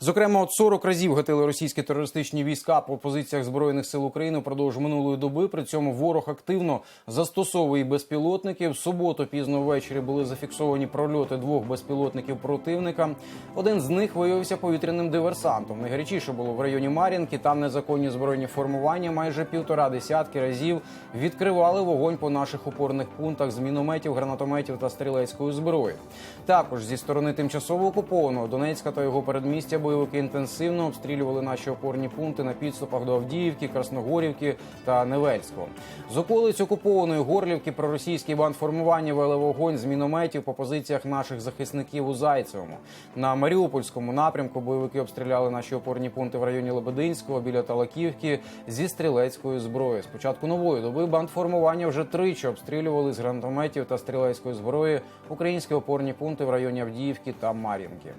Зокрема, от 40 разів гатили російські терористичні війська по позиціях збройних сил України впродовж минулої доби. При цьому ворог активно застосовує безпілотники. В суботу пізно ввечері були зафіксовані прольоти двох безпілотників противника. Один з них виявився повітряним диверсантом. Найгарячіше було в районі Мар'їнки. Там незаконні збройні формування майже півтора десятки разів відкривали вогонь по наших опорних пунктах з мінометів, гранатометів та стрілецької зброї. Також зі сторони тимчасово окупованого Донецька та його передмістя бойовики інтенсивно обстрілювали наші опорні пункти на підступах до Авдіївки, Красногорівки та Невельського. З околиць окупованої Горлівки проросійські бандформування вели вогонь з мінометів по позиціях наших захисників у Зайцевому. На Маріупольському напрямку бойовики обстріляли наші опорні пункти в районі Лебединського біля Талаківки зі стрілецької зброї. З початку нової доби бандформування вже тричі обстрілювали з гранатометів та стрілецької зброї українські опорні пункти в районі Авдіївки та Мар'їнки.